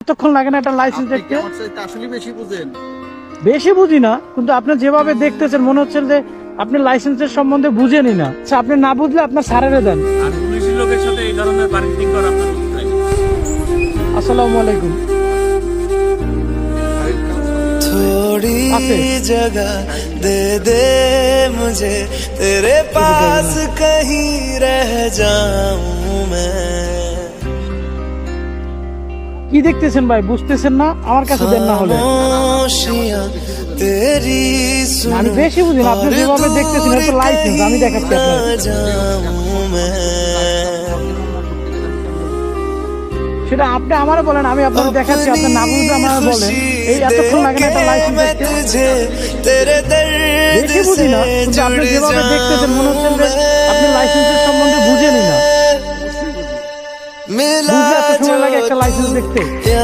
এতক্ষণ লাগে না একটা লাইসেন্স আপনি কি দেখতে আমার চাইতে আসলে বেশি বুঝেন বেশি বুঝি না কিন্তু আপনি যেভাবে দেখতেছেন মনে হচ্ছে যে আপনি লাইসেন্সের সম্বন্ধে বুঝেনই না আচ্ছা আপনি না বুঝলে আপনার সারেরে দেন আর পুলিশের লোকের সাথে এই ধরনের বার্গেনিং করা আপনার উচিত হয়নি। আসসালামু আলাইকুম थोड़ी आके। जगह दे दे मुझे तेरे पास कहीं रह जाऊं কি দেখতেছেন ভাই? বুঝতেছেন না? আমার কাছে দেন না হলে। আমি বেশি বুঝি না আপনি যেভাবে দেখতেছেন একটা লাইসেন্স আমি দেখাচ্ছি সেটা আপনি আমারও বলেন আমি আপনাকে দেখাচ্ছি আপনার নাম আমার বলেন। এই এতক্ষণ লাগে না একটা লাইসেন্স দেখতে বুঝি না আপনি যেভাবে দেখতেছেন মনে হচ্ছে আপনি লাইসেন্সের সম্বন্ধে বুঝেনি না। লাগে जो একটা লাইসেন্স দেখতে